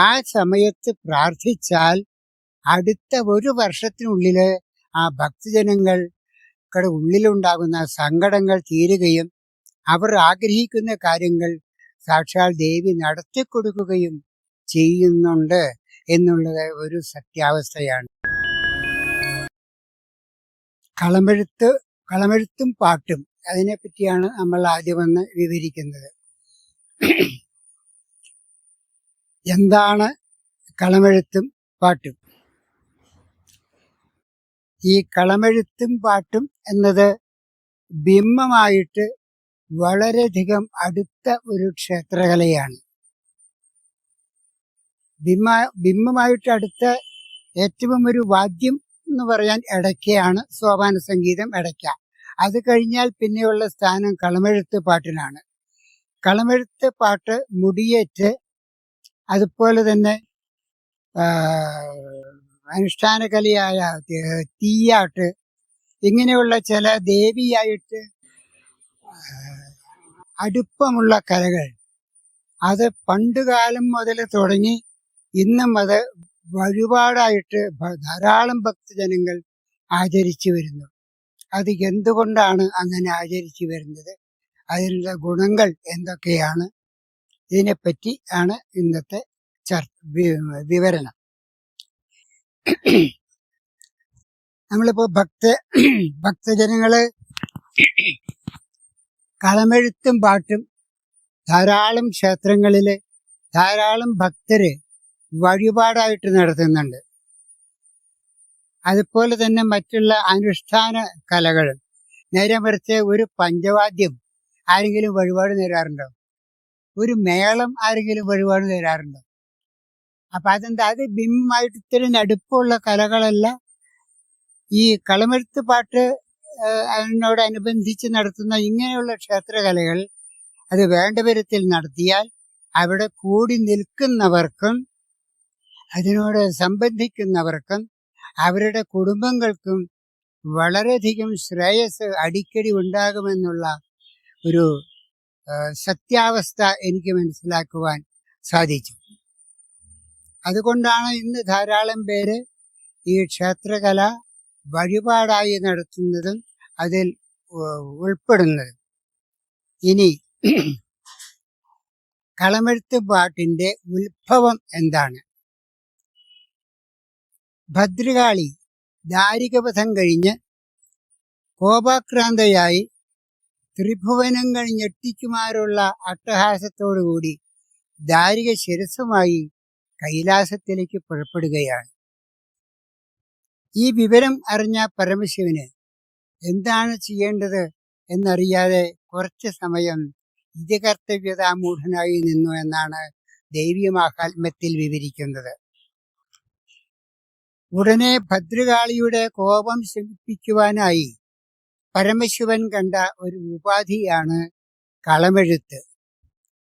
ആ സമയത്ത് പ്രാർത്ഥിച്ചാൽ അടുത്ത ഒരു വർഷത്തിനുള്ളിൽ ആ ഭക്തജനങ്ങളുടെ ഉള്ളിലുണ്ടാകുന്ന സങ്കടങ്ങൾ തീരുകയും അവർ ആഗ്രഹിക്കുന്ന കാര്യങ്ങൾ സാക്ഷാൽ ദേവി നടത്തിക്കൊടുക്കുകയും ചെയ്യുന്നുണ്ട് എന്നുള്ളത് ഒരു സത്യാവസ്ഥയാണ്. കളമെഴുത്ത് കളമെഴുത്തും പാട്ടും അതിനെപ്പറ്റിയാണ് നമ്മൾ ആദ്യം വന്ന് വിവരിക്കുന്നത്. എന്താണ് കളമെഴുത്തും പാട്ടും? ഈ കളമെഴുത്തും പാട്ടും എന്നത് ബിംബമായിട്ട് വളരെയധികം അടുത്ത ഒരു ക്ഷേത്രകലയാണ്. ബിംബ ബിംബമായിട്ട് അടുത്ത ഏറ്റവും ഒരു വാദ്യം എന്ന് പറയാൻ ഇടയ്ക്കയാണ് സോപാന സംഗീതം ഇടയ്ക്ക അത് കഴിഞ്ഞാൽ പിന്നെയുള്ള സ്ഥാനം കളമെഴുത്ത് പാട്ടിനാണ്. കളമെഴുത്ത് പാട്ട് മുടിയേറ്റ് അതുപോലെ തന്നെ അനുഷ്ഠാന കലയായ തീയാട്ട് ഇങ്ങനെയുള്ള ചില ദേവിയായിട്ട് അടുപ്പമുള്ള കലകൾ. അത് പണ്ടുകാലം മുതൽ തുടങ്ങി ഇന്നും അത് വഴിപാടായിട്ട് ധാരാളം ഭക്തജനങ്ങൾ ആചരിച്ചു വരുന്നു. അത് എന്തുകൊണ്ടാണ് അങ്ങനെ ആചരിച്ചു വരുന്നത്? അതിനുള്ള ഗുണങ്ങൾ എന്തൊക്കെയാണ്? ഇതിനെപ്പറ്റി ആണ് ഇന്നത്തെ ചർച്ച വിവരണം. നമ്മളിപ്പോ ഭക്ത ഭക്തജനങ്ങൾ കളമെഴുത്തും പാട്ടും ധാരാളം ക്ഷേത്രങ്ങളിൽ ധാരാളം ഭക്തര് വഴിപാടായിട്ട് നടത്തുന്നുണ്ട്. അതുപോലെ തന്നെ മറ്റുള്ള അനുഷ്ഠാന കലകളും. നേരെ മറിച്ച് ഒരു പഞ്ചവാദ്യം ആരെങ്കിലും വഴിപാട് നേരാറുണ്ടോ? ഒരു മേളം ആരെങ്കിലും വഴിപാട് തരാറുണ്ടോ? അപ്പൊ അതെന്താ? അത് ബിംബമായിട്ട് ഇത്രയും നടുപ്പുള്ള കലകളല്ല. ഈ കളമെഴുത്ത് പാട്ട് അതിനോടനുബന്ധിച്ച് നടത്തുന്ന ഇങ്ങനെയുള്ള ക്ഷേത്രകലകൾ അത് വേണ്ട വിധത്തിൽ നടത്തിയാൽ അവിടെ കൂടി നിൽക്കുന്നവർക്കും അതിനോട് സംബന്ധിക്കുന്നവർക്കും അവരുടെ കുടുംബങ്ങൾക്കും വളരെയധികം ശ്രേയസ് അടിക്കടി ഉണ്ടാകുമെന്നുള്ള ഒരു സത്യാവസ്ഥ എനിക്ക് മനസ്സിലാക്കുവാൻ സാധിച്ചു. അതുകൊണ്ടാണ് ഇന്ന് ധാരാളം പേര് ഈ ക്ഷേത്രകല വഴിപാടായി നടത്തുന്നതും അതിൽ ഉൾപ്പെടുന്നതും. ഇനി കളമെഴുത്ത് പാട്ടിന്റെ ഉത്ഭവം എന്താണ്? ഭദ്രകാളി ദാരികപഥം കഴിഞ്ഞ് കോപാക്രാന്തയായി ത്രിഭുവനങ്ങൾ ഞെട്ടിക്കുമാറുള്ള അട്ടഹാസത്തോടുകൂടി ദാരിക ശിരസുമായി കൈലാസത്തിലേക്ക് പുറപ്പെടുകയാണ്. ഈ വിവരം അറിഞ്ഞ പരമശിവന് എന്താണ് ചെയ്യേണ്ടത് എന്നറിയാതെ കുറച്ച് സമയം ഇതികർത്തവ്യതാമൂഢനായി നിന്നു എന്നാണ് ദൈവീയമാഹാത്മ്യത്തിൽ വിവരിക്കുന്നത്. ഉടനെ ഭദ്രകാളിയുടെ കോപം ശമിപ്പിക്കുവാനായി പരമശിവൻ കണ്ട ഒരു ഉപാധിയാണ് കളമെഴുത്ത്.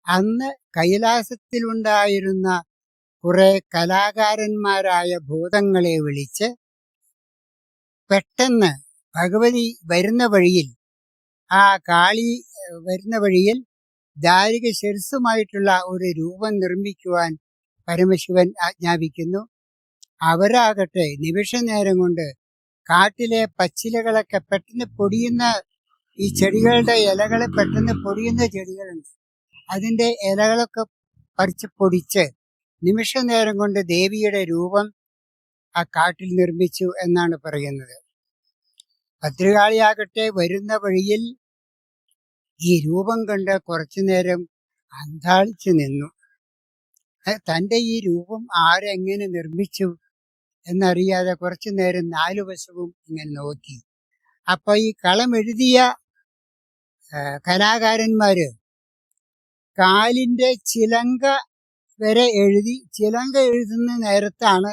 അന്ന് കൈലാസത്തിലുണ്ടായിരുന്ന കുറെ കലാകാരന്മാരായ ഭൂതങ്ങളെ വിളിച്ച് പെട്ടെന്ന് ഭഗവതി വരുന്ന വഴിയിൽ ആ കാളി വരുന്ന വഴിയിൽ ദാരിക ശിരസുമായിട്ടുള്ള ഒരു രൂപം നിർമ്മിക്കുവാൻ പരമശിവൻ ആജ്ഞാപിക്കുന്നു. അവരാകട്ടെ നിമിഷ നേരം കൊണ്ട് കാട്ടിലെ പച്ചിലകളൊക്കെ പെട്ടെന്ന് പൊടിയുന്ന ഈ ചെടികളുടെ ഇലകൾ പെട്ടെന്ന് പൊടിയുന്ന ചെടികളുണ്ട്. അതിന്റെ ഇലകളൊക്കെ പറിച്ച് പൊടിച്ച് നിമിഷ നേരം കൊണ്ട് ദേവിയുടെ രൂപം ആ കാട്ടിൽ നിർമ്മിച്ചു എന്നാണ് പറയുന്നത്. ഭദ്രകാളിയാകട്ടെ വരുന്ന വഴിയിൽ ഈ രൂപം കണ്ട് കുറച്ചു നേരം അന്താളിച്ചു നിന്നു. തന്റെ ഈ രൂപം ആരെങ്ങനെ നിർമ്മിച്ചു? എന്നറിയാതെ കുറച്ചു നേരം നാലു വശവും ഇങ്ങനെ നോക്കി. അപ്പൊ ഈ കളം എഴുതിയ ആ, കലാകാരന്മാര് കാലിന്റെ ചിലങ്ക വരെ എഴുതി ചിലങ്ക എഴുതുന്ന നേരത്താണ്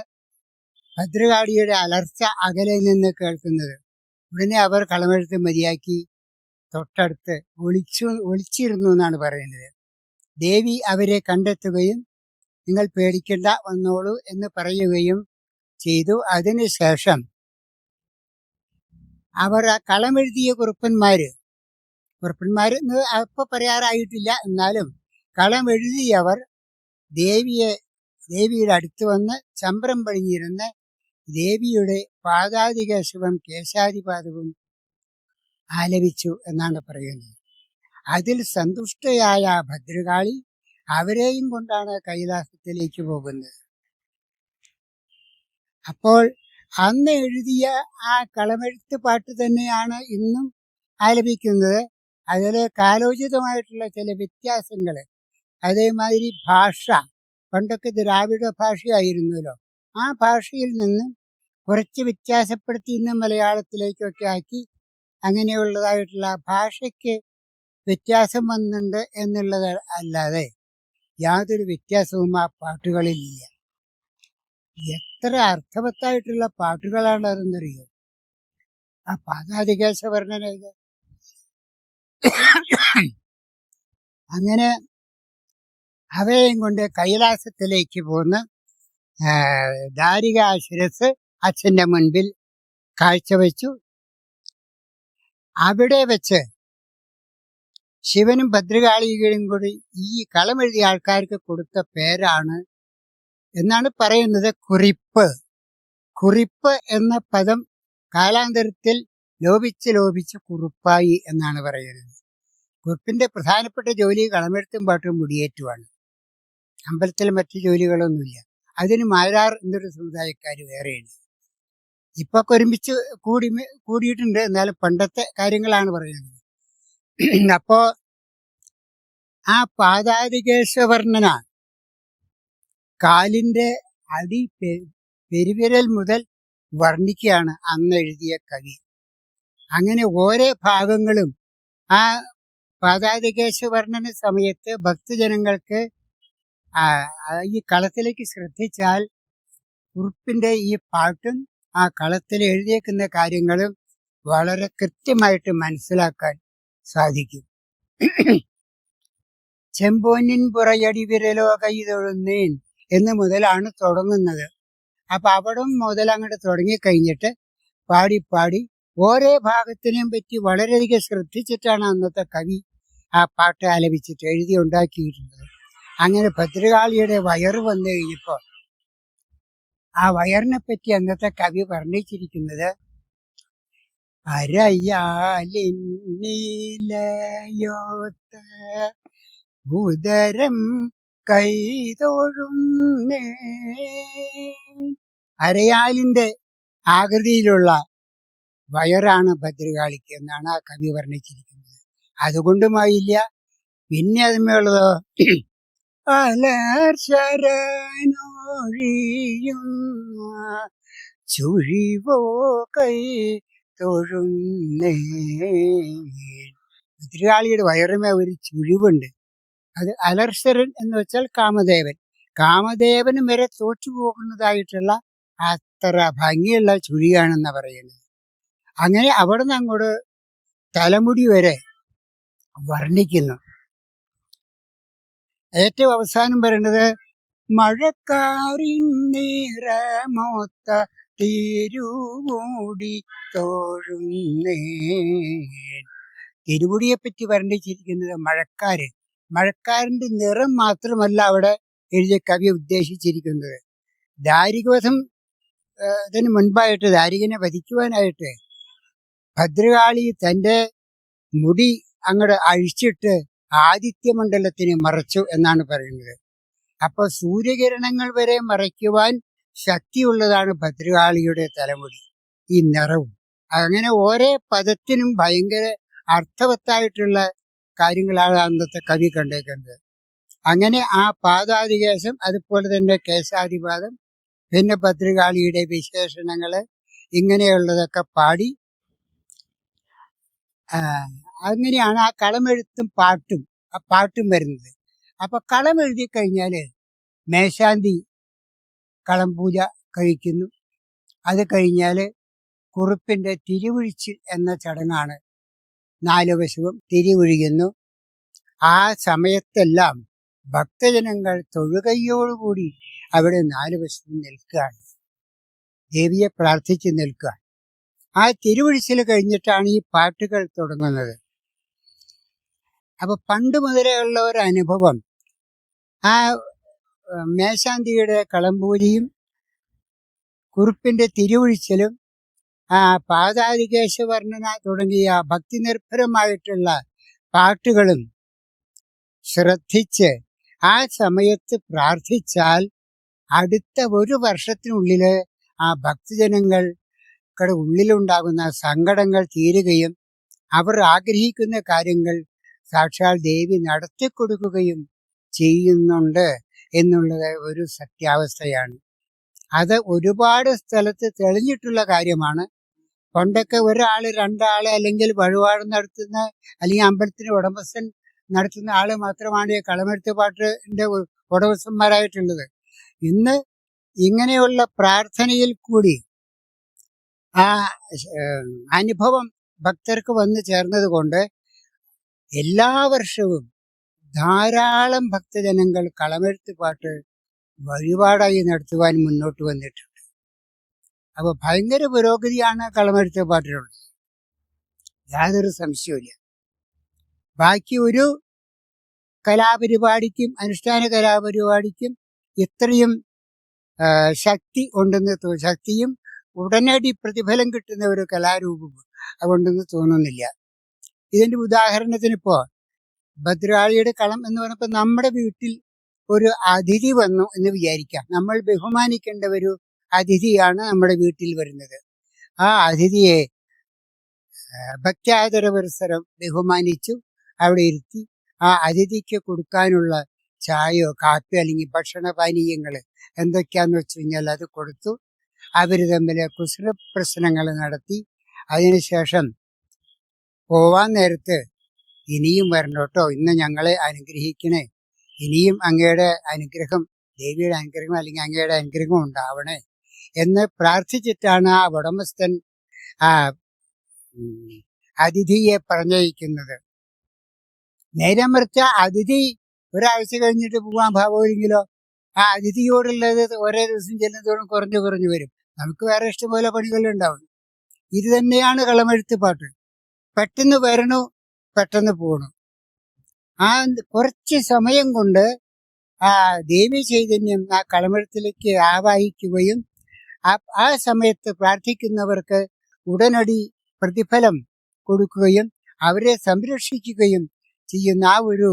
ഭദ്രകാളിയുടെ അലർച്ച അകലെ നിന്ന് കേൾക്കുന്നത്. ഉടനെ അവർ കളമെഴുത്ത് മതിയാക്കി തൊട്ടടുത്ത് ഒളിച്ചു ഒളിച്ചിരുന്നു എന്നാണ് പറയുന്നത്. ദേവി അവരെ കണ്ടെത്തുകയും നിങ്ങൾ പേടിക്കേണ്ട വന്നോളൂ എന്ന് പറയുകയും ചെയ്തു. അതിനുശേഷം അവർ ആ കളമെഴുതിയ കുറുപ്പന്മാര് എന്ന് അപ്പൊ പറയാറായിട്ടില്ല. എന്നാലും കളമെഴുതിയവർ ദേവിയെ ദേവിയുടെ അടുത്ത് വന്ന് ചമ്പ്രം പണിഞ്ഞിരുന്ന് ദേവിയുടെ പാദാതികേശവും കേശാദിപാദവും ആലപിച്ചു എന്നാണ് പറയുന്നത്. അതിൽ സന്തുഷ്ടയായ ഭദ്രകാളി അവരെയും കൊണ്ടാണ് കൈലാസത്തിലേക്ക് പോകുന്നത്. അപ്പോൾ അന്ന് എഴുതിയ ആ കളമെഴുത്ത് പാട്ട് തന്നെയാണ് ഇന്നും ആലപിക്കുന്നത്. അതിൽ കാലോചിതമായിട്ടുള്ള ചില വ്യത്യാസങ്ങൾ അതേമാതിരി ഭാഷ പണ്ടൊക്കെ ദ്രാവിഡ ഭാഷയായിരുന്നല്ലോ. ആ ഭാഷയിൽ നിന്നും കുറച്ച് വ്യത്യാസപ്പെടുത്തി ഇന്ന് മലയാളത്തിലേക്കൊക്കെ ആക്കി അങ്ങനെയുള്ളതായിട്ടുള്ള ഭാഷയ്ക്ക് വ്യത്യാസം വന്നിട്ടുണ്ട് എന്നുള്ളത് അല്ലാതെ യാതൊരു വ്യത്യാസവും ആ പാട്ടുകളിലില്ല. എത്ര അർത്ഥവത്തായിട്ടുള്ള പാട്ടുകളാണ് അതെന്നറിയോ ആ പാതാതികേശ വർണന ഇത്. അങ്ങനെ അവയെയും കൊണ്ട് കൈലാസത്തിലേക്ക് പോന്ന് ആ, ദാരിക ശിരസ് അച്ഛന്റെ മുൻപിൽ കാഴ്ചവെച്ചു. അവിടെ വെച്ച് ശിവനും ഭദ്രകാളികളും കൂടി ഈ കളമെഴുതിയ ആൾക്കാർക്ക് കൊടുത്ത പേരാണ് എന്നാണ് പറയുന്നത് കുറിപ്പ്. കുറിപ്പ് എന്ന പദം കാലാന്തരത്തിൽ ലോപിച്ച് ലോപിച്ച് കുറിപ്പായി എന്നാണ് പറയുന്നത്. കുറിപ്പിന്റെ പ്രധാനപ്പെട്ട ജോലി കളമെഴുത്തും പാട്ടും മുടിയേറ്റുമാണ്. അമ്പലത്തിൽ മറ്റു ജോലികളൊന്നുമില്ല. അതിന് മാരാർ എന്നൊരു സമുദായക്കാർ വേറെയുണ്ട്. ഇപ്പൊ ഒരുമിച്ച് കൂടി കൂടിയിട്ടുണ്ട്. എന്നാലും പണ്ടത്തെ കാര്യങ്ങളാണ് പറയുന്നത്. അപ്പോ ആ പാതാതികേശവർണന കാലിന്റെ അടി പെരുവിരൽ മുതൽ വർണിക്കുകയാണ് അന്ന് എഴുതിയ കവി. അങ്ങനെ ഓരോ ഭാഗങ്ങളും ആ പാതാതികേശ വർണന സമയത്ത് ഭക്തജനങ്ങൾക്ക് ഈ കളത്തിലേക്ക് ശ്രദ്ധിച്ചാൽ കുറിപ്പിന്റെ ഈ പാട്ടും ആ കളത്തിൽ എഴുതിയേക്കുന്ന കാര്യങ്ങളും വളരെ കൃത്യമായിട്ട് മനസ്സിലാക്കാൻ സാധിക്കും. ചെമ്പോന്നിൻ പുറയടി വിരലോ കൈതൊഴുന്നേൻ എന്ന് മുതലാണ് തുടങ്ങുന്നത്. അപ്പൊ അവിടെ മുതൽ അങ്ങോട്ട് തുടങ്ങിക്കഴിഞ്ഞിട്ട് പാടി പാടി ഓരോ ഭാഗത്തിനെയും പറ്റി വളരെയധികം ശ്രദ്ധിച്ചിട്ടാണ് അന്നത്തെ കവി ആ പാട്ട് ആലപിച്ചിട്ട് എഴുതി ഉണ്ടാക്കിയിട്ടുള്ളത് അങ്ങനെ ഭദ്രകാളിയുടെ വയറ് വന്നു കഴിഞ്ഞപ്പോൾ ആ വയറിനെ പറ്റി അന്നത്തെ കവി വർണിച്ചിരിക്കുന്നത് അരയാലിന്നീലയോത്ത ഉദരം കൈതൊഴുന്നേ. അരയാലിന്റെ ആകൃതിയിലുള്ള വയറാണ് ഭദ്രകാളിക്ക് എന്നാണ് ആ കവി വർണിച്ചിരിക്കുന്നത്. അതുകൊണ്ടുമായില്ല. പിന്നെ അതുമേയുള്ളതോ അലർശരനൊഴിയും ചുഴിവോ കൈ തൊഴുന്നേ. ഭദ്രകാളിയുടെ വയറുമേ ഒരു ചുഴിവുണ്ട്. അത് അലർഷരൻ എന്ന് വെച്ചാൽ കാമദേവൻ. കാമദേവനും വരെ തോറ്റു പോകുന്നതായിട്ടുള്ള അത്ര ഭംഗിയുള്ള ചുഴിയാണെന്ന് പറയുന്നത്. അങ്ങനെ അവിടെ നിന്ന് അങ്ങോട്ട് തലമുടി വരെ വർണിക്കുന്നു. ഏറ്റവും അവസാനം പറയുന്നത് മഴക്കാറിൻ നിറമൊത്ത തിരുമുടി തോഴുന്നേ തിരുമുടിയെ പറ്റി വർണിച്ചിരിക്കുന്നത് മഴക്കാര് മഴക്കാരന്റെ നിറം മാത്രമല്ല അവിടെ എഴുതിയ കവി ഉദ്ദേശിച്ചിരിക്കുന്നത്. ദാരികവധം ഇതിന് മുൻപായിട്ട് ദാരികനെ വധിക്കുവാനായിട്ട് ഭദ്രകാളി തന്റെ മുടി അങ്ങോട്ട് അഴിച്ചിട്ട് ആദിത്യമണ്ഡലത്തിനെ മറച്ചു എന്നാണ് പറയുന്നത്. അപ്പൊ സൂര്യകിരണങ്ങൾ വരെ മറയ്ക്കുവാൻ ശക്തിയുള്ളതാണ് ഭദ്രകാളിയുടെ തലമുടി ഈ നിറവും. അങ്ങനെ ഓരോ പദത്തിനും ഭയങ്കര അർത്ഥവത്തായിട്ടുള്ള കാര്യങ്ങളാണ് അന്നത്തെ കവി കണ്ടേക്കുന്നത്. അങ്ങനെ ആ പാദാധികേശം അതുപോലെ തന്നെ കേശാദിപാദം പിന്നെ ഭദ്രകാളിയുടെ വിശേഷണങ്ങൾ ഇങ്ങനെയുള്ളതൊക്കെ പാടി. അങ്ങനെയാണ് ആ കളമെഴുത്തും പാട്ടും ആ പാട്ടും വരുന്നത്. അപ്പൊ കളം എഴുതി കഴിഞ്ഞാൽ മേശാന്തി കളം പൂജ കഴിക്കുന്നു. അത് കഴിഞ്ഞാൽ കുറുപ്പിന്റെ തിരുവിഴിച്ച് എന്ന ചടങ്ങാണ് നാലു വശവും തിരി ഒഴിയുന്നു ആ സമയത്തെല്ലാം ഭക്തജനങ്ങൾ തൊഴുകയോടുകൂടി അവിടെ നാലു വശവും നിൽക്കുകയാണ്. ദേവിയെ പ്രാർത്ഥിച്ച് നിൽക്കുക. ആ തിരുവഴിച്ചിൽ കഴിഞ്ഞിട്ടാണ് ഈ പാട്ടുകൾ തുടങ്ങുന്നത്. അപ്പൊ പണ്ട് മുതലേ ഉള്ള ഒരു അനുഭവം. ആ മേശാന്തിയുടെ കളമ്പൂരിയും കുറുപ്പിന്റെ തിരുവഴിച്ചലും ആ പാതാതികേശവർണന തുടങ്ങിയ ഭക്തി നിർഭരമായിട്ടുള്ള പാട്ടുകളും ശ്രദ്ധിച്ച് ആ സമയത്ത് പ്രാർത്ഥിച്ചാൽ അടുത്ത ഒരു വർഷത്തിനുള്ളിൽ ആ ഭക്തജനങ്ങളുടെ ഉള്ളിലുണ്ടാകുന്ന സങ്കടങ്ങൾ തീരുകയും അവർ ആഗ്രഹിക്കുന്ന കാര്യങ്ങൾ സാക്ഷാൽ ദേവി നടത്തിക്കൊടുക്കുകയും ചെയ്യുന്നുണ്ട് എന്നുള്ളത് ഒരു സത്യാവസ്ഥയാണ്. അത് ഒരുപാട് സ്ഥലത്ത് തെളിഞ്ഞിട്ടുള്ള കാര്യമാണ്. പണ്ടൊക്കെ ഒരാൾ രണ്ടാൾ അല്ലെങ്കിൽ വഴിപാട് നടത്തുന്ന അല്ലെങ്കിൽ അമ്പലത്തിന് ഉടമസ്ഥൻ നടത്തുന്ന ആൾ മാത്രമാണ് കളമെഴുത്ത് പാട്ടിന്റെ ഉടമസ്ഥന്മാരായിട്ടുള്ളത്. ഇന്ന് ഇങ്ങനെയുള്ള പ്രാർത്ഥനയിൽ കൂടി ആ അനുഭവം ഭക്തർക്ക് വന്നു ചേർന്നത് കൊണ്ട് എല്ലാ വർഷവും ധാരാളം ഭക്തജനങ്ങൾ കളമെഴുത്ത് പാട്ട് വഴിപാടായി നടത്തുവാൻ മുന്നോട്ട് വന്നിട്ടുണ്ട്. അപ്പൊ ഭയങ്കര പുരോഗതിയാണ് കളമെടുത്ത പാട്ടിലുള്ളത് യാതൊരു സംശയവുമില്ല ബാക്കി ഒരു കലാപരിപാടിക്കും അനുഷ്ഠാന കലാപരിപാടിക്കും ഇത്രയും ശക്തി ഉണ്ടെന്ന് ശക്തിയും ഉടനടി പ്രതിഫലം കിട്ടുന്ന ഒരു കലാരൂപം അതുകൊണ്ടെന്ന് തോന്നുന്നില്ല. ഇതിന്റെ ഉദാഹരണത്തിന് ഇപ്പോ ഭദ്രാളിയുടെ കളം എന്ന് പറഞ്ഞപ്പോൾ നമ്മുടെ വീട്ടിൽ ഒരു അതിഥി വന്നു എന്ന് വിചാരിക്കാം. നമ്മൾ ബഹുമാനിക്കേണ്ട ഒരു അതിഥിയാണ് നമ്മുടെ വീട്ടിൽ വരുന്നത്. ആ അതിഥിയെ ഭക്താതര പുരസ്സരം ബഹുമാനിച്ചു. അവിടെ ഇരുത്തി ആ അതിഥിക്ക് കൊടുക്കാനുള്ള ചായയോ കാപ്പിയോ അല്ലെങ്കിൽ ഭക്ഷണ പാനീയങ്ങൾ എന്തൊക്കെയാന്ന് വെച്ച് കഴിഞ്ഞാൽ അത് കൊടുത്തു. അവർ തമ്മിൽ കുസൃ പ്രശ്നങ്ങൾ നടത്തി. അതിനുശേഷം പോവാൻ നേരത്ത് ഇനിയും വരണം കേട്ടോ. ഇന്ന് ഞങ്ങളെ അനുഗ്രഹിക്കണേ. ഇനിയും അങ്ങയുടെ അനുഗ്രഹം ദേവിയുടെ അനുഗ്രഹം അല്ലെങ്കിൽ അങ്ങയുടെ അനുഗ്രഹം ഉണ്ടാവണേ. എന്ന് പ്രാർത്ഥിച്ചിട്ടാണ് ആ ഉടമസ്ഥൻ ആ അതിഥിയെ പറഞ്ഞയക്കുന്നത്. നേരെ മറിച്ച അതിഥി ഒരാഴ്ച കഴിഞ്ഞിട്ട് പോകാൻ ഭാവമില്ലെങ്കിലോ ആ അതിഥിയോടുള്ളത് ഒരേ ദിവസം ചെല്ലുന്നതോടും കുറഞ്ഞു കുറഞ്ഞു വരും. നമുക്ക് വേറെ ഇഷ്ടംപോലെ പണികളുണ്ടാവും. ഇത് തന്നെയാണ് കളമെഴുത്ത് പാട്ട് പെട്ടെന്ന് വരണു പെട്ടെന്ന് പോകണു ആ കുറച്ച് സമയം കൊണ്ട് ആ ദേവി ചൈതന്യം ആ കളമെഴുത്തിലേക്ക് ആവാഹിക്കുകയും ആ സമയത്ത് പ്രാർത്ഥിക്കുന്നവർക്ക് ഉടനടി പ്രതിഫലം കൊടുക്കുകയും അവരെ സംരക്ഷിക്കുകയും ചെയ്യുന്ന ആ ഒരു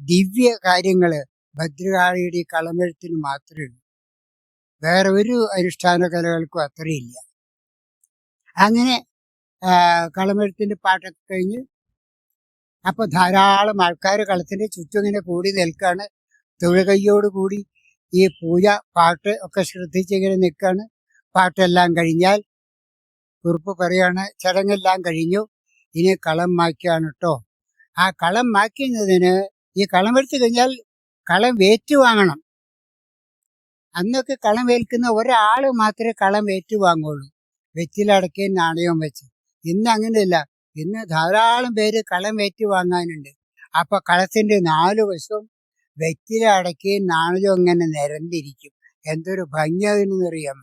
ദിവ്യ കാര്യങ്ങൾ ഭദ്രകാളിയുടെ കളമെഴുത്തിന് മാത്രമേ ഉള്ളൂ. വേറെ ഒരു അനുഷ്ഠാന കലകൾക്കും അത്രയില്ല. അങ്ങനെ കളമെഴുത്തിന്റെ പാട്ടൊക്കെ കഴിഞ്ഞ് അപ്പൊ ധാരാളം ആൾക്കാർ കളത്തിന്റെ ചുറ്റും ഇങ്ങനെ കൂടി നിൽക്കാണ്. തൊഴുകയ്യോട് കൂടി ഈ പൂജ പാട്ട് ഒക്കെ ശ്രദ്ധിച്ചിങ്ങനെ നിൽക്കുകയാണ് പാട്ടെല്ലാം കഴിഞ്ഞാൽ കുറിപ്പ് പറയാണ് ചടങ്ങെല്ലാം കഴിഞ്ഞു. ഇനി കളം മാക്കിയാണ് കേട്ടോ ആ കളം മാക്കുന്നതിന് ഈ കളം എടുത്തു കഴിഞ്ഞാൽ കളം ഏറ്റുവാങ്ങണം അന്നൊക്കെ കളം ഏൽക്കുന്ന ഒരാൾ മാത്രമേ കളം ഏറ്റുവാങ്ങുള്ളൂ വെറ്റിലടക്കുകയും നാണയവും വെച്ച്. ഇന്ന് അങ്ങനെയല്ല. ഇന്ന് ധാരാളം പേര് കളം ഏറ്റുവാങ്ങാനുണ്ട് അപ്പൊ കളത്തിന്റെ നാലു വശവും വെറ്റില അടക്കി നാണലും ഇങ്ങനെ നിരന്നിരിക്കും. എന്തൊരു ഭംഗി അതിനെന്നറിയാം?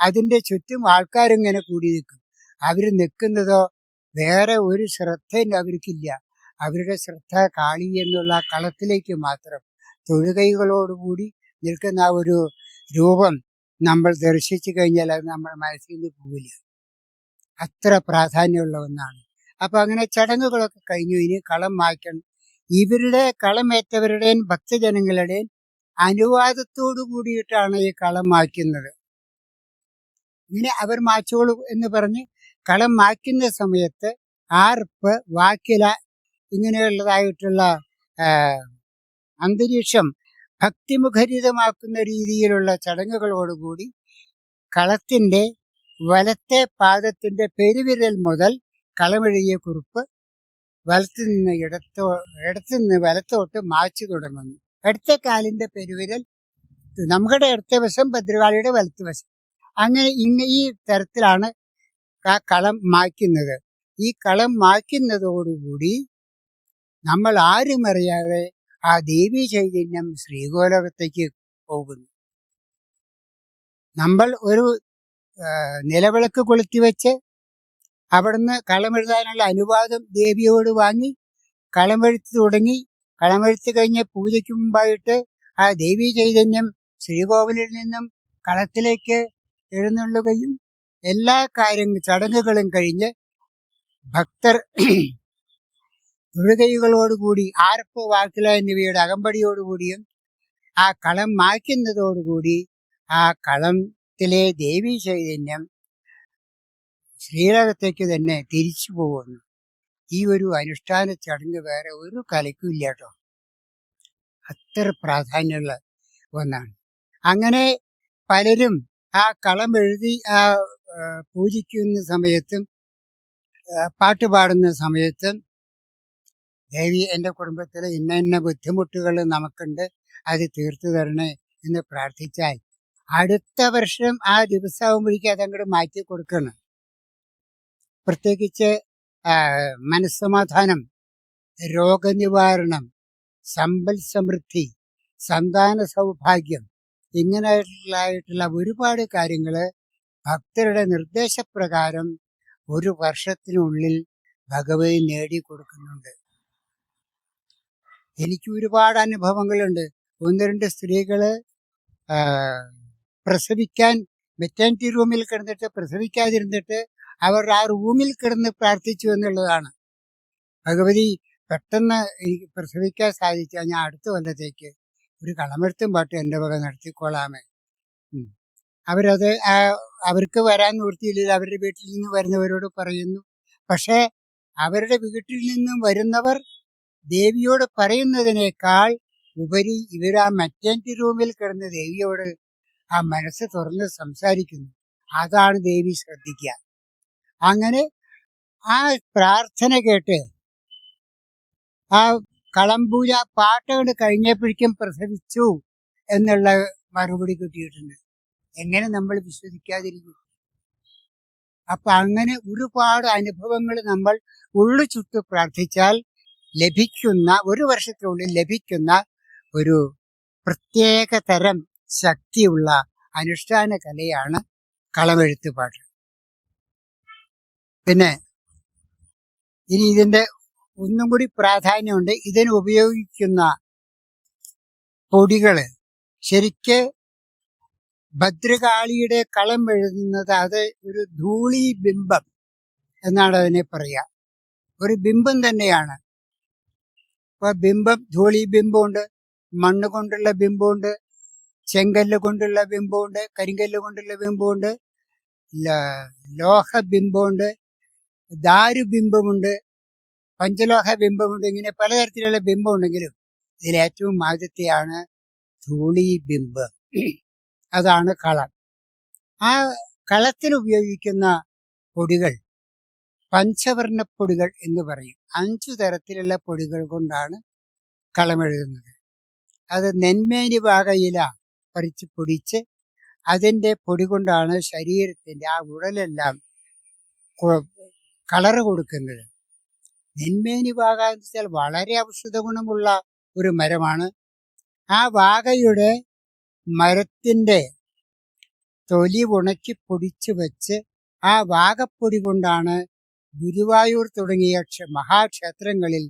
അതിന്റെ ചുറ്റും ആൾക്കാരിങ്ങനെ കൂടി നിൽക്കും. അവർ നിൽക്കുന്നതോ വേറെ ഒരു ശ്രദ്ധയും അവർക്കില്ല. അവരുടെ ശ്രദ്ധ കാളി എന്നുള്ള കളത്തിലേക്ക് മാത്രം. തൊഴുകൈകളോടുകൂടി നിൽക്കുന്ന ആ ഒരു രൂപം നമ്മൾ ദർശിച്ചു കഴിഞ്ഞാൽ അത് നമ്മുടെ മനസ്സിൽ നിന്ന് പോവില്ല. അത്ര പ്രാധാന്യമുള്ള ഒന്നാണ്. അപ്പം അങ്ങനെ ചടങ്ങുകളൊക്കെ കഴിഞ്ഞു. ഇനി കളം മായ്ക്കണം. ഇവരുടെ കളമേറ്റവരുടെയും ഭക്തജനങ്ങളുടെയും അനുവാദത്തോടു കൂടിയിട്ടാണ് ഈ കളം മായ്ക്കുന്നത്. ഇങ്ങനെ അവർ മാച്ചോളൂ എന്ന് പറഞ്ഞ് കളം മായ്ക്കുന്ന സമയത്ത് ആർപ്പ് വാക്കില ഇങ്ങനെയുള്ളതായിട്ടുള്ള അന്തരീക്ഷം ഭക്തിമുഖരിതമാക്കുന്ന രീതിയിലുള്ള ചടങ്ങുകളോടുകൂടി കളത്തിന്റെ വലത്തെ പാദത്തിന്റെ പെരുവിരൽ മുതൽ കളമെഴുതിയ കുറിപ്പ് വലത്തു നിന്ന് ഇടത്തോ ഇടത്തു നിന്ന് വലത്തോട്ട് മാച്ചു തുടങ്ങുന്നു. ഇടത്തെ കാലിന്റെ പെരുവിരൽ നമ്മുടെ ഇടത്തെ വശം ഭദ്രകാളിയുടെ വലത്തു വശം. അങ്ങനെ ഇങ്ങ ഈ തരത്തിലാണ് ആ കളം മായ്ക്കുന്നത്. ഈ കളം മായ്ക്കുന്നതോടുകൂടി നമ്മൾ ആരും അറിയാതെ ആ ദേവി ചൈതന്യം ശ്രീകോലകത്തേക്ക് പോകുന്നു. നമ്മൾ ഒരു നിലവിളക്ക് കൊളുത്തി വെച്ച് അവിടുന്ന് കളമെഴുതാനുള്ള അനുവാദം ദേവിയോട് വാങ്ങി കളമെഴുത്ത് തുടങ്ങി. കളമെഴുത്ത് കഴിഞ്ഞ് പൂജയ്ക്ക് മുമ്പായിട്ട് ആ ദേവി ചൈതന്യം ശ്രീകോവിലിൽ നിന്നും കളത്തിലേക്ക് എഴുന്നള്ളുകയും എല്ലാ കാര്യങ്ങൾ ചടങ്ങുകളും കഴിഞ്ഞ് ഭക്തർ തൊഴുകൈകളോടുകൂടി ആർപ്പ് വാക്കില എന്നിവയുടെ അകമ്പടിയോടുകൂടിയും ആ കളം മായ്ക്കുന്നതോടുകൂടി ആ കളത്തിലെ ദേവി ചൈതന്യം ശ്രീലകത്തേക്ക് തന്നെ തിരിച്ചു പോകുന്നു. ഈ ഒരു അനുഷ്ഠാന ചടങ്ങ് വേറെ ഒരു കലയ്ക്കും ഇല്ല കേട്ടോ. അത്ര പ്രാധാന്യമുള്ള ഒന്നാണ്. അങ്ങനെ പലരും ആ കളം എഴുതി ആ പൂജിക്കുന്ന സമയത്തും പാട്ട് പാടുന്ന സമയത്തും ദേവി എന്റെ കുടുംബത്തിൽ ഇന്ന ഇന്ന ബുദ്ധിമുട്ടുകൾ നമുക്കുണ്ട് അത് തീർത്തു തരണേ എന്ന് പ്രാർത്ഥിച്ചാൽ അടുത്ത വർഷം ആ ദിവസമാകുമ്പോഴേക്കും അതങ്ങോട്ട് മാറ്റി കൊടുക്കണം. പ്രത്യേകിച്ച് മനസ്സമാധാനം രോഗനിവാരണം സമ്പൽ സമൃദ്ധി സന്താന സൗഭാഗ്യം ഇങ്ങനെയായിട്ടുള്ള ഒരുപാട് കാര്യങ്ങൾ ഭക്തരുടെ നിർദ്ദേശപ്രകാരം ഒരു വർഷത്തിനുള്ളിൽ ഭഗവതി നേടിക്കൊടുക്കുന്നുണ്ട്. എനിക്ക് ഒരുപാട് അനുഭവങ്ങളുണ്ട്. ഒന്ന് രണ്ട് സ്ത്രീകൾ പ്രസവിക്കാൻ മെറ്റേണിറ്റി റൂമിൽ കിടന്നിട്ട് പ്രസവിക്കാതിരുന്നിട്ട് അവർ ആ റൂമിൽ കിടന്ന് പ്രാർത്ഥിച്ചു എന്നുള്ളതാണ്. ഭഗവതി പെട്ടെന്ന് എനിക്ക് പ്രസവിക്കാൻ സാധിച്ചാൽ ഞാൻ അടുത്ത കൊല്ലത്തേക്ക് ഒരു കളമെഴുത്തും പാട്ട് എന്റെ വക നടത്തിക്കൊള്ളാമേ. അവരത് അവർക്ക് വരാൻ നിവൃത്തിയില്ല അവരുടെ വീട്ടിൽ നിന്ന് വരുന്നവരോട് പറയുന്നു. പക്ഷേ അവരുടെ വീട്ടിൽ നിന്നും വരുന്നവർ ദേവിയോട് പറയുന്നതിനേക്കാൾ ഉപരി ഇവർ ആ മറ്റേണ്ടി റൂമിൽ കിടന്ന് ദേവിയോട് ആ മനസ്സ് തുറന്ന് സംസാരിക്കുന്നു. അതാണ് ദേവി ശ്രദ്ധിക്കുക. അങ്ങനെ ആ പ്രാർത്ഥന കേട്ട് ആ കളംപൂജ പാട്ട് കൊണ്ട് കഴിഞ്ഞപ്പോഴേക്കും പ്രസവിച്ചു എന്നുള്ള മറുപടി കിട്ടിയിട്ടുണ്ട്. എങ്ങനെ നമ്മൾ വിശ്വസിക്കാതിരിക്കും? അപ്പൊ അങ്ങനെ ഒരുപാട് അനുഭവങ്ങൾ നമ്മൾ ഉള്ളു ചുട്ടു പ്രാർത്ഥിച്ചാൽ ലഭിക്കുന്ന ഒരു വർഷത്തിനുള്ളിൽ ലഭിക്കുന്ന ഒരു പ്രത്യേക തരം ശക്തിയുള്ള അനുഷ്ഠാന കലയാണ് കളമെഴുത്ത് പാട്ട് പിന്നെ ഇനി ഇതിന്റെ ഒന്നും കൂടി പ്രാധാന്യമുണ്ട്. ഇതിന് ഉപയോഗിക്കുന്ന പൊടികൾ ശരിക്ക് ഭദ്രകാളിയുടെ കളം എഴുതുന്നത് അത് ഒരു ധൂളി ബിംബം എന്നാണ് അതിനെ പറയുക ഒരു ബിംബം തന്നെയാണ്. ഇപ്പൊ ബിംബം ധൂളി ബിംബമുണ്ട് മണ്ണ് കൊണ്ടുള്ള ബിംബമുണ്ട് ചെങ്കല്ല് കൊണ്ടുള്ള ബിംബമുണ്ട് കരിങ്കല്ല് കൊണ്ടുള്ള ബിംബമുണ്ട് ലോഹ ബിംബമുണ്ട് ദാരുബിംബമുണ്ട്. പഞ്ചലോഹ ബിംബമുണ്ട്. ഇങ്ങനെ പലതരത്തിലുള്ള ബിംബം ഉണ്ടെങ്കിലും ഇതിൽ ഏറ്റവും ആദ്യത്തെയാണ് ധൂളി ബിംബം. അതാണ് കളം. ആ കളത്തിന് ഉപയോഗിക്കുന്ന പൊടികൾ പഞ്ചവർണ പൊടികൾ എന്ന് പറയും. അഞ്ചു തരത്തിലുള്ള പൊടികൾ കൊണ്ടാണ് കളമെഴുതുന്നത് അത് നെന്മേനി വാകയില പറിച്ച് പൊടിച്ച് അതിന്റെ പൊടി കൊണ്ടാണ് ശരീരത്തിന്റെ ആ ഉടലെല്ലാം കളറ് കൊടുക്കുന്നത്. നെന്മേനി വാക എന്ന് വെച്ചാൽ വളരെ ഔഷധ ഗുണമുള്ള ഒരു മരമാണ്. ആ വാകയുടെ മരത്തിന്റെ തൊലി ഉണക്കി പൊടിച്ചു വെച്ച് ആ വാകപ്പൊടി കൊണ്ടാണ് ഗുരുവായൂർ തുടങ്ങിയ മഹാക്ഷേത്രങ്ങളിൽ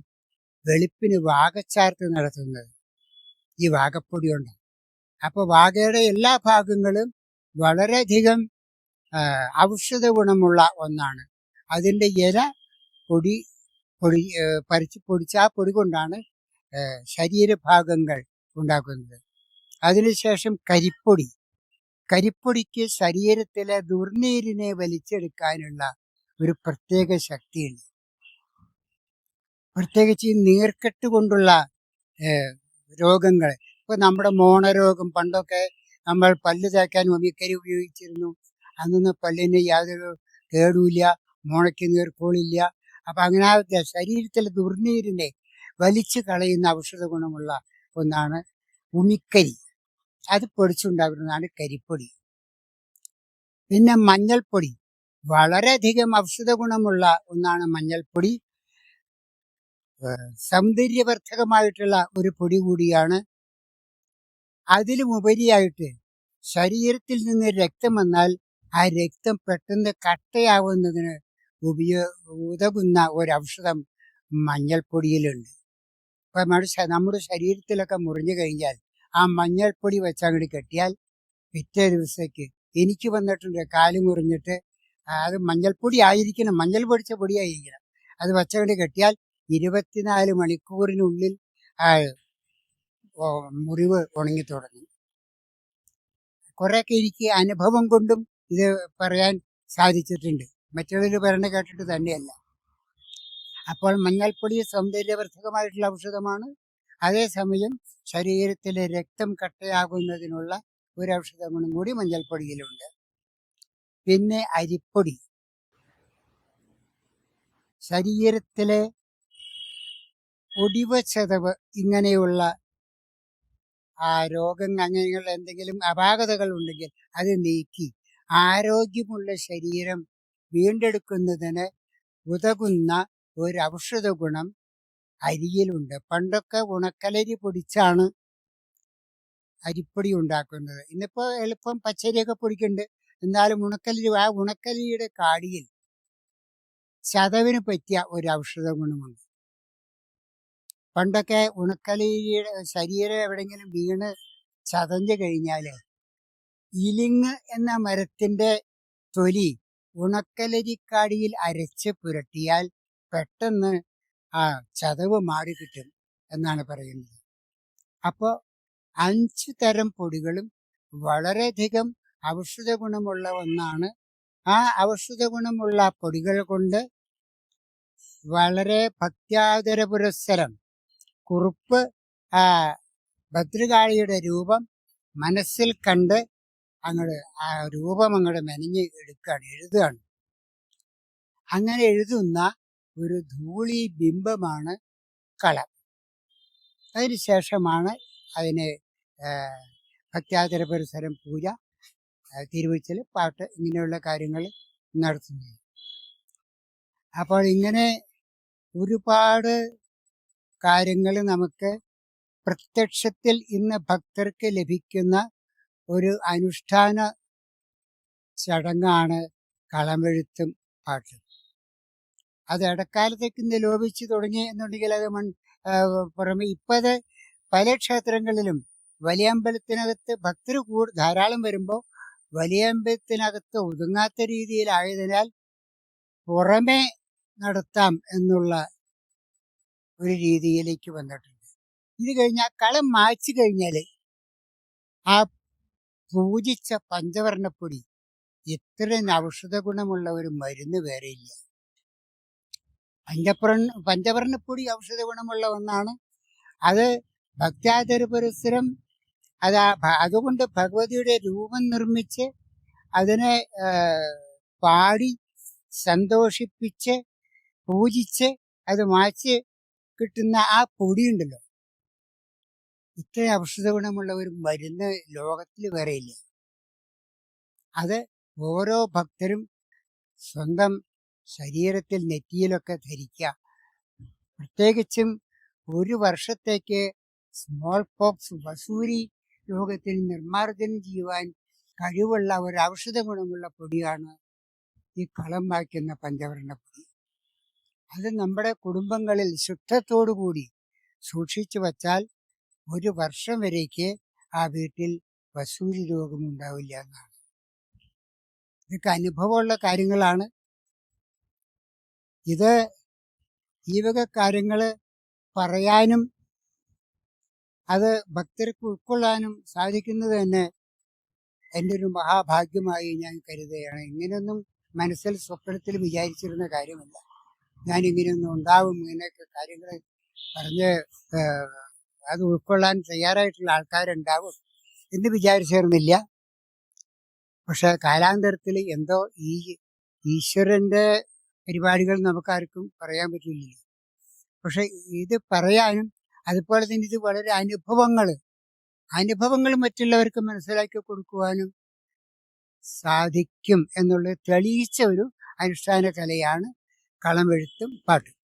വെളുപ്പിന് വാകച്ചാർത്ത് നടത്തുന്നത്. ഈ വാകപ്പൊടി കൊണ്ട് അപ്പൊ വാകയുടെ എല്ലാ ഭാഗങ്ങളും വളരെയധികം ഔഷധ ഗുണമുള്ള ഒന്നാണ്. അതിന്റെ ഇല പൊടി പൊടി പറിച്ച് പൊടിച്ച ആ പൊടി കൊണ്ടാണ് ശരീരഭാഗങ്ങൾ ഉണ്ടാക്കുന്നത്. അതിനുശേഷം കരിപ്പൊടി. കരിപ്പൊടിക്ക് ശരീരത്തിലെ ദുർനീരിനെ വലിച്ചെടുക്കാനുള്ള ഒരു പ്രത്യേക ശക്തിയുണ്ട്. പ്രത്യേകിച്ച് ഈ നീർക്കെട്ട് കൊണ്ടുള്ള രോഗങ്ങൾ. ഇപ്പൊ നമ്മുടെ മോണരോഗം പണ്ടൊക്കെ നമ്മൾ പല്ല് തേക്കാൻ ഒമിക്കരി ഉപയോഗിച്ചിരുന്നു. അന്നൊന്നും പല്ലിന് യാതൊരു കേടുമില്ല മോണയ്ക്ക് നീർക്കോളില്ല അപ്പൊ അങ്ങനെ ആ ശരീരത്തിലെ ദുർനീരിനെ വലിച്ചു കളയുന്ന ഔഷധ ഗുണമുള്ള ഒന്നാണ് ഉമിക്കരി. അത് പൊടിച്ചുണ്ടാകുന്നതാണ് കരിപ്പൊടി. പിന്നെ മഞ്ഞൾപ്പൊടി. വളരെയധികം ഔഷധ ഗുണമുള്ള ഒന്നാണ് മഞ്ഞൾപ്പൊടി. സൗന്ദര്യവർദ്ധകമായിട്ടുള്ള ഒരു പൊടി കൂടിയാണ്. അതിലും ഉപരിയായിട്ട് ശരീരത്തിൽ നിന്ന് രക്തം വന്നാൽ ആ രക്തം പെട്ടെന്ന് കട്ടയാവുന്നതിന് ഉപയോ ഉതകുന്ന ഒരു ഔഷധം മഞ്ഞൾപ്പൊടിയിലുണ്ട്. ഇപ്പം നമ്മുടെ നമ്മുടെ ശരീരത്തിലൊക്കെ മുറിഞ്ഞു കഴിഞ്ഞാൽ ആ മഞ്ഞൾപ്പൊടി വെച്ച് കെട്ടിയാൽ പിറ്റേ ദിവസത്തേക്ക് എനിക്ക് വന്നിട്ടുണ്ട് കാൽ മുറിഞ്ഞിട്ട്. അത് മഞ്ഞൾപ്പൊടി ആയിരിക്കണം. മഞ്ഞൾ പൊടിച്ച പൊടിയായിരിക്കണം. അത് വെച്ചങ്ങോട്ട് കെട്ടിയാൽ ഇരുപത്തിനാല് മണിക്കൂറിനുള്ളിൽ മുറിവ് ഉണങ്ങി തുടങ്ങി. കുറെയൊക്കെ എനിക്ക് അനുഭവം കൊണ്ടും ഇത് പറയാൻ സാധിച്ചിട്ടുണ്ട്. മറ്റുള്ളവർ പറഞ്ഞ കേട്ടിട്ട് തന്നെയല്ല. അപ്പോൾ മഞ്ഞൾപ്പൊടി സൗന്ദര്യവർദ്ധകമായിട്ടുള്ള ഔഷധമാണ്. അതേസമയം ശരീരത്തിലെ രക്തം കട്ടയാകുന്നതിനുള്ള ഒരു ഔഷധ ഗുണം കൂടി മഞ്ഞൾപ്പൊടിയിലുണ്ട്. പിന്നെ അരിപ്പൊടി. ശരീരത്തിലെ ഒടിവ് ചതവ് ഇങ്ങനെയുള്ള ആ രോഗങ്ങൾ അങ്ങനെയുള്ള എന്തെങ്കിലും അപാകതകൾ ഉണ്ടെങ്കിൽ അത് നീക്കി. ആരോഗ്യമുള്ള ശരീരം വീണ്ടെടുക്കുന്നതിന് ഉതകുന്ന ഒരു ഔഷധ ഗുണം അരിയിലുണ്ട്. പണ്ടൊക്കെ ഉണക്കലരി പൊടിച്ചാണ് അരിപ്പൊടി ഉണ്ടാക്കുന്നത്. ഇന്നിപ്പോൾ എളുപ്പം പച്ചരിയൊക്കെ പൊടിക്കുന്നുണ്ട് എന്നാലും ഉണക്കലരി ആ ഉണക്കലരിയുടെ കാടിയിൽ ചതവിന് പറ്റിയ ഒരു ഔഷധ ഗുണമുണ്ട് പണ്ടൊക്കെ ഉണക്കലരിയുടെ ശരീരം എവിടെയെങ്കിലും വീണ് ചതഞ്ഞു കഴിഞ്ഞാൽ ഇലിങ് എന്ന മരത്തിന്റെ തൊലി ഉണക്കലരിക്കാടിയിൽ അരച്ച് പുരട്ടിയാൽ പെട്ടെന്ന് ആ ചതവ് മാറി കിട്ടും എന്നാണ് പറയുന്നത്. അപ്പോൾ അഞ്ച് തരം പൊടികളും വളരെയധികം ഔഷധ ഗുണമുള്ള ഒന്നാണ്. ആ ഔഷധ ഗുണമുള്ള പൊടികൾ കൊണ്ട് വളരെ ഭക്ത്യാദര പുരസ്സരം കുറുപ്പ് ഭദ്രകാളിയുടെ രൂപം മനസ്സിൽ കണ്ട് അങ്ങോട്ട് ആ രൂപം അങ്ങോട്ട് മെനഞ്ഞ് എടുക്കുകയാണ് എഴുതുകയാണ്. അങ്ങനെ എഴുതുന്ന ഒരു ധൂളി ബിംബമാണ് കളം. അതിനുശേഷമാണ് അതിന് ഭക്ത്യാദര പരിസരം പൂജ തിരുവച്ചൽ പാട്ട് ഇങ്ങനെയുള്ള കാര്യങ്ങൾ നടത്തുന്നത്. അപ്പോൾ ഇങ്ങനെ ഒരുപാട് കാര്യങ്ങൾ നമുക്ക് പ്രത്യക്ഷത്തിൽ ഇന്ന് ഭക്തർക്ക് ലഭിക്കുന്ന ഒരു അനുഷ്ഠാന ചടങ്ങാണ് കളമെഴുത്തും പാട്ടും. അത് ഇടക്കാലത്തേക്ക് ഇന്ന് ലോപിച്ചു തുടങ്ങി എന്നുണ്ടെങ്കിൽ അത് മൺ പുറമെ ഇപ്പത് പല ക്ഷേത്രങ്ങളിലും വലിയ അമ്പലത്തിനകത്ത് ഭക്തർ കൂ ധാരാളം വരുമ്പോൾ വലിയ അമ്പലത്തിനകത്ത് ഒതുങ്ങാത്ത രീതിയിലായതിനാൽ പുറമെ നടത്താം എന്നുള്ള ഒരു രീതിയിലേക്ക് വന്നിട്ടുണ്ട്. ഇത് കഴിഞ്ഞാൽ കളം മായ്ച്ചു കഴിഞ്ഞാൽ ആ പൂജിച്ച പഞ്ചവർണപ്പൊടി. ഇത്രയും ഔഷധ ഗുണമുള്ള ഒരു മരുന്ന് വേറെയില്ല പഞ്ചപ്ര പഞ്ചവർണപ്പൊടി ഔഷധ ഗുണമുള്ള ഒന്നാണ്. അത് ഭക്താചര പുരസ്സരം അത് അതുകൊണ്ട് ഭഗവതിയുടെ രൂപം നിർമ്മിച്ച് അതിനെ പാടി സന്തോഷിപ്പിച്ച് പൂജിച്ച് അത് മാച്ച് കിട്ടുന്ന ആ പൊടിയുണ്ടല്ലോ. ഇത്ര ഔഷധ ഗുണമുള്ള ഒരു മരുന്ന് ലോകത്തിൽ വേറെയില്ല അത് ഓരോ ഭക്തരും സ്വന്തം ശരീരത്തിൽ നെറ്റിയിലൊക്കെ ധരിക്കുക. പ്രത്യേകിച്ചും ഒരു വർഷത്തേക്ക് സ്മോൾ പോക്സ് വസൂരി രോഗത്തിൽ നിർമ്മാർജനം ചെയ്യുവാൻ കഴിവുള്ള ഒരു ഔഷധ ഗുണമുള്ള പൊടിയാണ് ഈ കളം വായിക്കുന്ന പഞ്ചവർണ പൊടി. അത് നമ്മുടെ കുടുംബങ്ങളിൽ ശുദ്ധത്തോടു കൂടി സൂക്ഷിച്ചു വച്ചാൽ ഒരു വർഷം വരേക്ക് ആ വീട്ടിൽ വസൂരി രോഗം ഉണ്ടാവില്ല എന്നാണ്. ഇതൊക്കെ അനുഭവമുള്ള കാര്യങ്ങളാണ്. ഇത് ഈ വക കാര്യങ്ങൾ പറയാനും അത് ഭക്തർക്ക് ഉൾക്കൊള്ളാനും സാധിക്കുന്നത് തന്നെ എന്റെ ഒരു മഹാഭാഗ്യമായി ഞാൻ കരുതുകയാണ്. ഇങ്ങനെയൊന്നും മനസ്സിൽ സ്വപ്നത്തിൽ വിചാരിച്ചിരുന്ന കാര്യമല്ല. ഞാൻ ഇങ്ങനെയൊന്നും ഉണ്ടാവും ഇങ്ങനെയൊക്കെ കാര്യങ്ങൾ പറഞ്ഞ് അത് ഉൾക്കൊള്ളാൻ തയ്യാറായിട്ടുള്ള ആൾക്കാരുണ്ടാവും എന്ന് വിചാരിച്ചിരുന്നില്ല പക്ഷെ കാലാന്തരത്തിൽ എന്തോ ഈ ഈശ്വരന്റെ പരിപാടികൾ നമുക്കാർക്കും പറയാൻ പറ്റില്ല പക്ഷെ ഇത് പറയാനും അതുപോലെ തന്നെ ഇത് വളരെ അനുഭവങ്ങൾ അനുഭവങ്ങൾ മറ്റുള്ളവർക്ക് മനസ്സിലാക്കി കൊടുക്കുവാനും സാധിക്കും എന്നുള്ളത് തെളിയിച്ച ഒരു അനുഷ്ഠാന കലയാണ് കളമെഴുത്തും പാട്ടും.